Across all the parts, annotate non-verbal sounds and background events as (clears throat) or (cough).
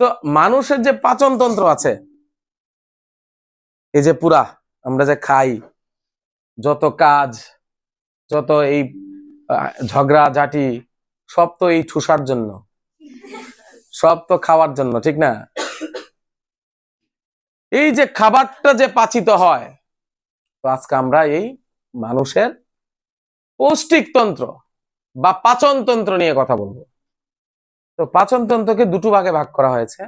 তো মানুষের যে পাচন তন্ত্র আছে, এই যে পুরা, আমরা যে খাই, যত কাজ, যত এই ঝগড়া, ঝাঁটি, সব তো এই ঠুসার জন্য। সব তো খাওয়ার জন্য, ঠিক না? এই যে খাবারটা যে পাচিত হয়, তো আজকে আমরা এই মানুষের পৌষ্টিক তন্ত্র বা পাচন তন্ত্র নিয়ে কথা বলব। তো পাচন তন্ত্রকে দুটো ভাগে ভাগ করা হয়েছে।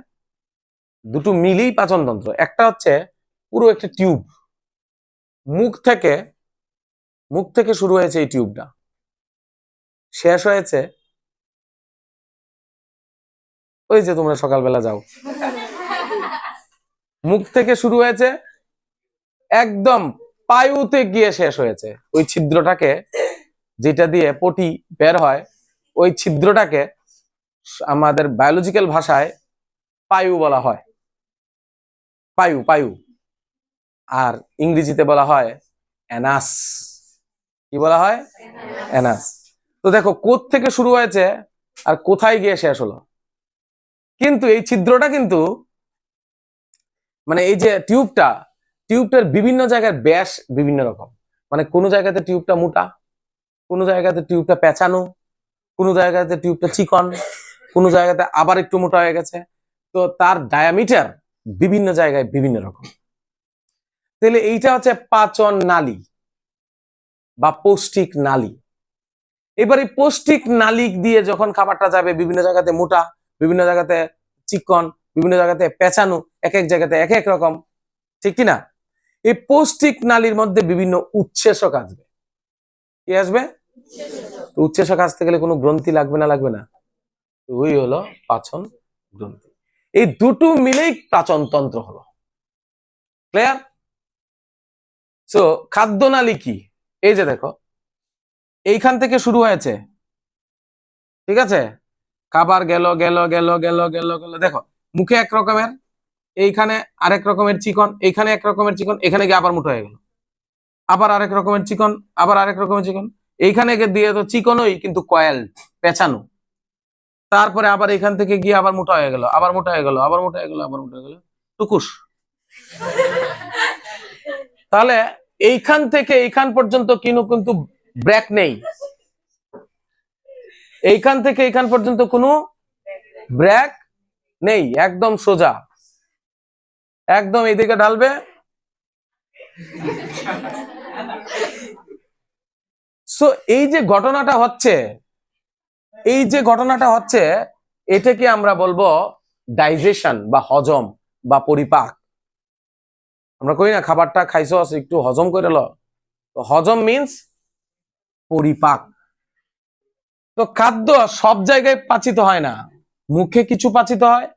দুটো মিলেই পাচন তন্ত্র একটা হচ্ছে পুরো একটা টিউব। মুখ থেকে মুখ থেকে শুরু হয়েছে এই টিউবটা। শেষ হয়েছে ওই যে তোমরা সকালবেলা যাও। মুখ থেকে শুরু হয়েছে একদম পায়ুতে গিয়ে শেষ হয়েছে। ওই ছিদ্রটাকে যেটা দিয়ে পটি বের হয়, ওই ছিদ্রটাকে আমাদের বায়োলজিক্যাল ভাষায় পায়ু বলা হয়। পায়ু পায়ু। আর ইংরেজিতে বলা হয় অ্যানাস। কি বলা হয়? অ্যানাস। তো দেখো কোথ থেকে শুরু হয়েছে আর কোথায় গিয়ে শেষ হলো? কিন্তু এই ছিদ্রটা কিন্তু মানে এই যে টিউবটা, টিউবটার বিভিন্ন জায়গার ব্যাস বিভিন্ন রকম। মানে কোনো জায়গাতে টিউবটা মোটা, কোনো জায়গাতে টিউবটা পেঁচানো, কোনো জায়গাতে টিউবটা চিকন কোনো জায়গাতে আবার একটু মোটা হয়ে গেছে। তো তার ডায়ামিটার বিভিন্ন জায়গায় বিভিন্ন রকম। তাহলে এইটা হচ্ছে পাচন নালী বা পৌষ্টিক নালী। এবার পৌষ্টিক নালী দিয়ে যখন খাবারটা যাবে, বিভিন্ন জায়গাতে মোটা, বিভিন্ন জায়গাতে চিকন, বিভিন্ন জায়গাতে পেঁচানো, এক এক জায়গাতে এক এক রকম, ঠিক কি না এই পৌষ্টিক নালীর মধ্যে বিভিন্ন উচ্ছেষক আসবে। কি আসবে? উচ্ছেষক আসতে গেলে কোনো গ্রন্থি লাগবে না লাগবে না? ওই হলো পাচন গ্রন্থি। এই দুটো মিলেই পাচন তন্ত্র হলো। ক্লিয়ার সো খাদ্যনালী কি? এই যে দেখো, এইখান থেকে শুরু হয়েছে। ঠিক আছে? খাবার গেল গেল গেল গেল গেল গেল। দেখো, মুখে এক রকমের, এইখানে আরেক রকমের চিকন, এইখানে এক রকমের চিকন, এখানে গিয়ে আবার মুঠো হয়ে গেল। আবার আরেক রকমের চিকন, আবার আরেক রকমের চিকন। এইখানে দিয়ে তো চিকনই, কিন্তু কয়েল, পেঁচানো। তারপরে আবার এখান থেকে গিয়ে আবার মোটা হয়ে গেল, আবার মোটা হয়ে গেল, আবার মোটা হয়ে গেল, আবার মোটা হয়ে গেল। টুকুস। তাহলে এইখান থেকে এইখান পর্যন্ত কিনো কিন্তু ব্রেক নেই। এইখান থেকে এইখান পর্যন্ত কোনো ব্রেক নেই, একদম সোজা। একদম এইদিকে ঢালবে। সো এই যে ঘটনাটা হচ্ছে এই যে ঘটনাটা হচ্ছে, এটাকে আমরা বলব ডাইজেশন বা হজম বা পরিপাক। আমরা কই না, খাবারটা খাইছো একটু হজম করে লো তো হজম মিন্স পরিপাক। তো খাদ্য সব জায়গায় পাচিত হয় না। মুখে কিছু পাচিত হয়।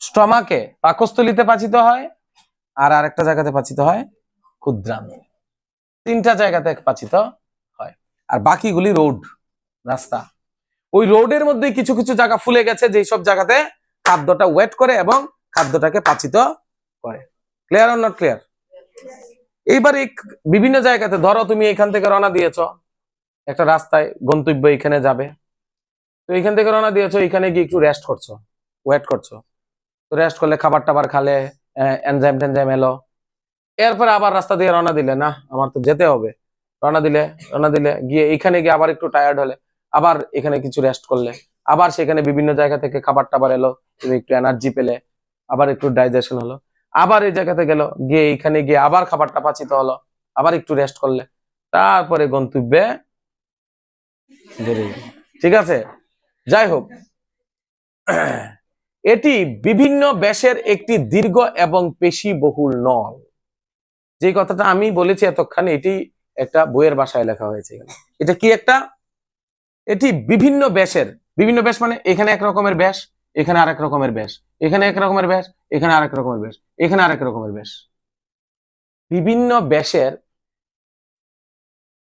স্টমাকে পাকস্থলিতে পাচিত হয়। আর আরেকটা জায়গাতে পাচিত হয় ক্ষুদ্রান্তে তিনটা জায়গাতে পাচিত আর বাকিগুলি রোড, রাস্তা। ওই রোডের মধ্যে কিছু কিছু জায়গা ফুলে গেছে, যেই সব জায়গাতে খাদ্যটা ওয়েট করে এবং খাদ্যটাকে পাচিত করে। ক্লিয়ার অর নট ক্লিয়ার এইবার এই বিভিন্ন জায়গাতে, ধরো তুমি এখান থেকে রওনা দিয়েছ, একটা রাস্তায় গন্তব্য এখানে যাবে। তো এখান থেকে রওনা দিয়েছ, এখানে গিয়ে একটু রেস্ট করছ ওয়েট করছ। তো রেস্ট করলে খাবার টাবার খালে এনজাইম টেনজাইম এলো। এরপরে আবার রাস্তা দিয়ে রওনা দিলে, না, আমার তো যেতে হবে। রওনা দিলে রওনা দিলে, গিয়ে এখানে গিয়ে আবার একটু টায়ার্ড হলে, আবার এখানে কিছু রেস্ট করলে, আবার সেখানে বিভিন্ন জায়গা থেকে খাবার টাবার এলো, তুমি একটু এনার্জি পেলে, আবার একটু ডাইজেশন হলো, আবার এই জায়গাতে গেল, গিয়ে এখানে গিয়ে আবার খাবারটা পাচিত হলো, আবার একটু রেস্ট করলে, তারপরে গন্তব্যে ঠিক আছে? যাই হোক, (clears throat) এটি বিভিন্ন ব্যাসের একটি দীর্ঘ এবং পেশি বহুল নল। যে কথাটা আমি বলেছি এতক্ষণ, এটি একটা বইয়ের বাসায় লেখা হয়েছে এটা কি একটা? এটি বিভিন্ন ব্যাসের। বিভিন্ন ব্যাস মানে এখানে এক রকমের ব্যাস, এখানে আরেক রকমের ব্যাস, এখানে এক রকমের ব্যাস, এখানে আরেক রকমের ব্যাস, এখানে আরেক রকমের ব্যাস। বিভিন্ন ব্যাসের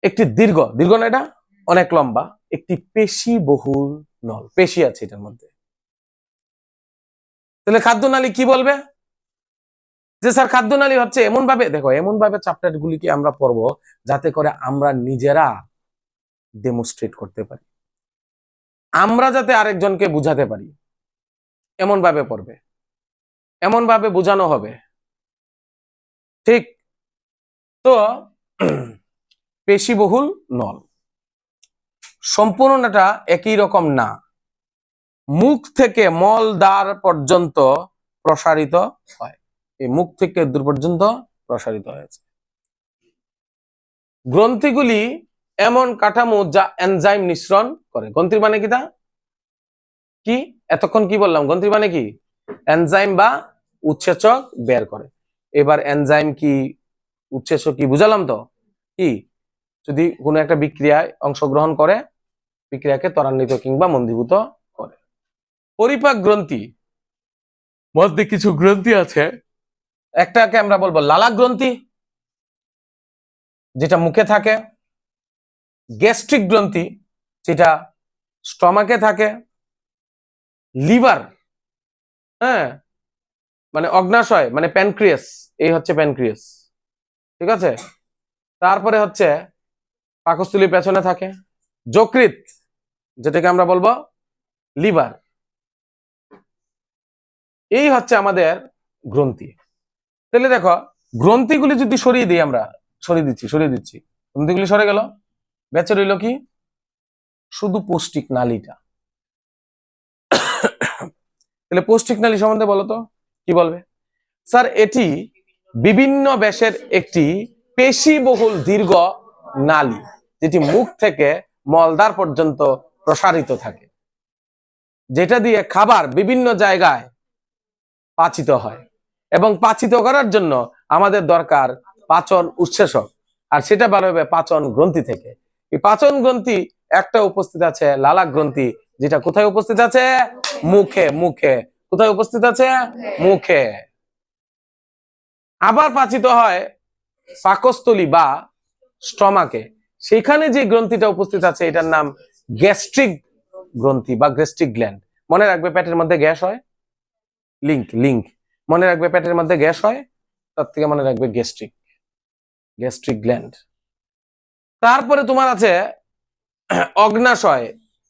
একটি দীর্ঘ দীর্ঘ না এটা? অনেক লম্বা। একটি পেশি বহুল নল। পেশি আছে এটার মধ্যে। তাহলে খাদ্য নালী কি বলবে? যে স্যার খাদ্যনালী হচ্ছে এমন ভাবে দেখো এমন ভাবে চ্যাপ্টার গুলিকে আমরা পড়ব যাতে করে আমরা নিজেরা ডেমোস্ট্রেট করতে পারি। আমরা যাতে আরেকজনকে বুঝাতে পারি। এমন ভাবে পড়বে। এমন ভাবে বোঝানো হবে। ঠিক? তো, পেশিবহুল নল। সম্পূর্ণটা একই রকম না। মুখ থেকে মল দ্বার পর্যন্ত প্রসারিত হয়। এই মুখ থেকে দূর পর্যন্ত প্রসারিত হয়েছে। গ্রন্থিগুলি এমন কাঠামো যা এনজাইম নিঃসরণ করে। গ্রন্থির মানে কি তা? কি? এতক্ষণ কি বললাম? গ্রন্থির মানে কি? এনজাইম বা বের করে। এবার এনজাইম কি কি বুঝালাম তো? কি? যদি কোনো একটা বিক্রিয়ায় অংশগ্রহণ করে, বিক্রিয়াকে ত্বরান্বিত কিংবা মন্দীভূত করে। পরিপাক গ্রন্থি। মধ্যে কিছু গ্রন্থি আছে একটাকে আমরা বলব লালা গ্রন্থি যেটা মুখে থাকে, গ্যাস্ট্রিক গ্রন্থি, যেটা স্টমাকে থাকে, লিভার হ্যাঁ মানে অগ্নাশয় মানে প্যানক্রিয়াস, এই হচ্ছে প্যানক্রিয়াস, ঠিক আছে? তারপরে হচ্ছে পাকস্থলীর পেছনে থাকে যকৃত যেটাকে আমরা বলব লিভার। এই হচ্ছে আমাদের গ্রন্থি। তাহলে দেখো, গ্রন্থিগুলি যদি সরিয়ে দিই আমরা, সরিয়ে দিচ্ছি সরিয়ে দিচ্ছি, গ্রন্থিগুলি সরে গেল। বেঁচে রইল কি? শুধু পৌষ্টিক নালীটা। তাহলে পৌষ্টিক নালী সম্বন্ধে বলো তো, কি বলবে? স্যার, এটি বিভিন্ন ব্যাসের একটি পেশিবহুল দীর্ঘ নালী, যেটি মুখ থেকে মলদার পর্যন্ত প্রসারিত থাকে, যেটা দিয়ে খাবার বিভিন্ন জায়গায় পাচিত হয়। এবং পাচিত করার জন্য আমাদের দরকার পাচন উচ্ছেষক আর সেটা বাড়বে পাচন গ্রন্থি থেকে। এই পাচন গ্রন্থি, একটা উপস্থিত আছে লালা গ্রন্থি, যেটা কোথায় উপস্থিত আছে? মুখে মুখে। কোথায় উপস্থিত আছে? মুখে। আবার পাচিত হয় পাকস্থলী বা স্টমাকে। সেখানে যে গ্রন্থিটা উপস্থিত আছে, এটার নাম গ্যাস্ট্রিক গ্রন্থি বা গ্যাস্ট্রিক গ্ল্যান্ড। মনে রাখবে পেটের মধ্যে গ্যাস হয়? লিঙ্ক লিঙ্ক মনে রাখবে পেটের মধ্যে গ্যাস হয়, তার থেকে মনে রাখবে গ্যাস্ট্রিক গ্যাস্ট্রিক গ্ল্যান্ড। তারপরে তোমার আছে অগ্নাশয়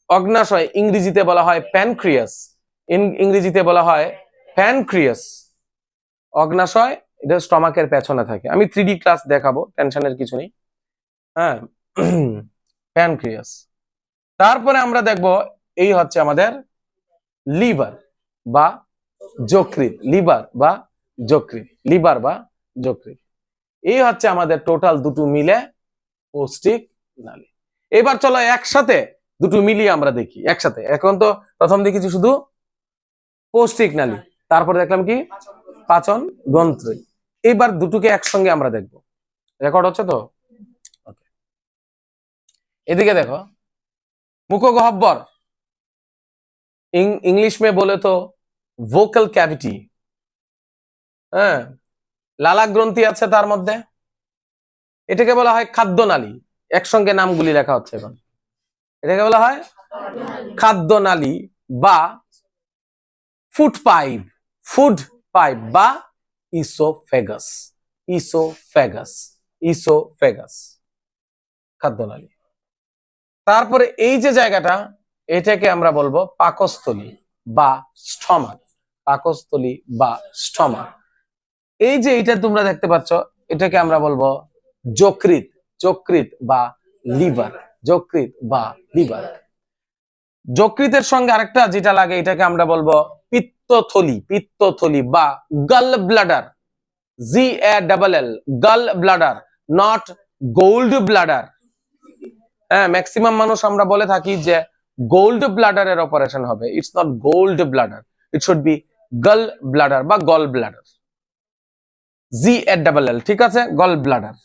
অগ্নাশয় ইংরেজিতে বলা হয় প্যানক্রিয়াস ইংরেজিতে বলা হয় প্যানক্রিয়াস। অগ্নাশয়, এটা স্টমাকের পেছনে থাকে। আমি থ্রি ক্লাস দেখাবো টেনশনের কিছু নেই। হ্যাঁ (clears throat) প্যানক্রিয়াস। তারপরে আমরা দেখব, এই হচ্ছে আমাদের লিভার বা যকৃত, লিভার বা যকৃত, লিভার বা যকৃত। এই হচ্ছে আমাদের টোটাল দুটো মিলে পৌষ্টিক নালী। এবার চলো একসাথে দুটো মিলিয়ে আমরা দেখি, একসাথে। এখন তো প্রথম দেখেছি শুধু পৌষ্টিক নালী, তারপর দেখলাম কি? পাচন গ্রন্থ। এবার দুটোকে একসঙ্গে আমরা দেখব। রেকর্ড হচ্ছে তো? এদিকে দেখো। মুখগহব্বর ইংলিশ মে বলে তো ভোকাল ক্যাভিটি হ্যাঁ? লালা গ্রন্থি আছে তার মধ্যে। এটাকে বলা হয় খাদ্য নালী একসঙ্গে নামগুলি লেখা হচ্ছে এখন। এটাকে বলা হয় খাদ্য নালী বা ফুড পাইপ ফুড পাইপ বা ইসোফেগাস ইসোফেগাস ইসোফেগাস খাদ্যনালী। তারপরে এই যে জায়গাটা, এটাকে আমরা বলব পাকস্থলী বা স্টমাক। পাকস্থলী বা স্টমাক। এই যে এটা তোমরা দেখতে পাচ্ছ, এটাকে আমরা বলব যকৃত যকৃত বা লিভার যকৃত বা লিভার। যকৃতের সঙ্গে আরেকটা যেটা লাগে, এটাকে আমরা বলব পিত্তথলি পিত্তথলি বা গাল bladder G A double L gall bladder not gold bladder হ্যাঁ ম্যাক্সিমাম মানুষ আমরা বলে থাকি যে গোল্ড ব্লাডারের অপারেশন হবে। It's not gold bladder it should be gall bladder বা গল ব্লাডার জি এ ডাবল এল ঠিক আছে? গল ব্লাডার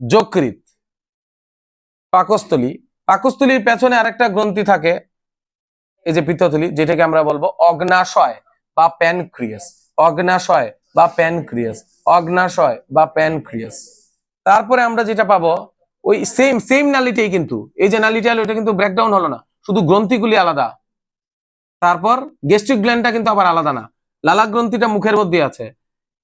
যকৃত পাকস্থলী। পাকস্থলীর পেছনে আরেকটা গ্রন্থি থাকে, এই যে পিত্তথলি, যেটাকে আমরা বলব অগ্নাশয় বা প্যানক্রিয়াস। অগ্নাশয় বা প্যানক্রিয়াস। অগ্নাশয় বা প্যানক্রিয়াস। তারপরে আমরা যেটা পাবো, ওই সেম সেম নালিটাই কিন্তু। এই যে নালিটা হলো এটা কিন্তু ব্রেকডাউন হলো না। শুধু গ্রন্থিগুলি আলাদা। তারপর গেস্ট্রিক গ্ল্যান্ডটা কিন্তু আবার আলাদা না। লালা গ্রন্থিটা মুখের মধ্যে আছে।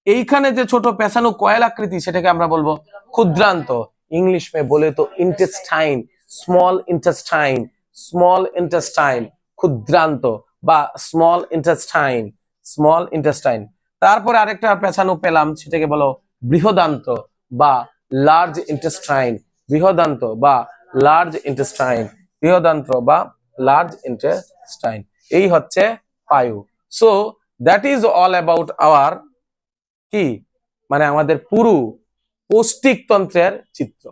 এইখানে যে ছোট পেছানো কয়েল আকৃতি, সেটাকে আমরা বলব ক্ষুদ্রান্ত। ইংলিশ মে বলে তো intestine small intestine small intestine ক্ষুদ্রান্ত বা স্মল ইন্টেস্টাইন স্মল ইন্টেস্টাইন তারপরে আরেকটা পেছানো পেলাম, সেটাকে বলো বৃহদান্ত বা লার্জ ইন্টেস্টাইন বৃহদান্ত বা লার্জ ইন্টেস্টাইন বৃহদান্ত বা লার্জ ইন্টেস্টাইন এই হচ্ছে পায়ু। So that is all about our কি? মানে আমাদের পুরু পৌষ্টিকতন্ত্রের চিত্র।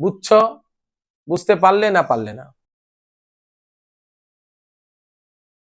বুঝছ? বুঝতে পারলে না পারলে না।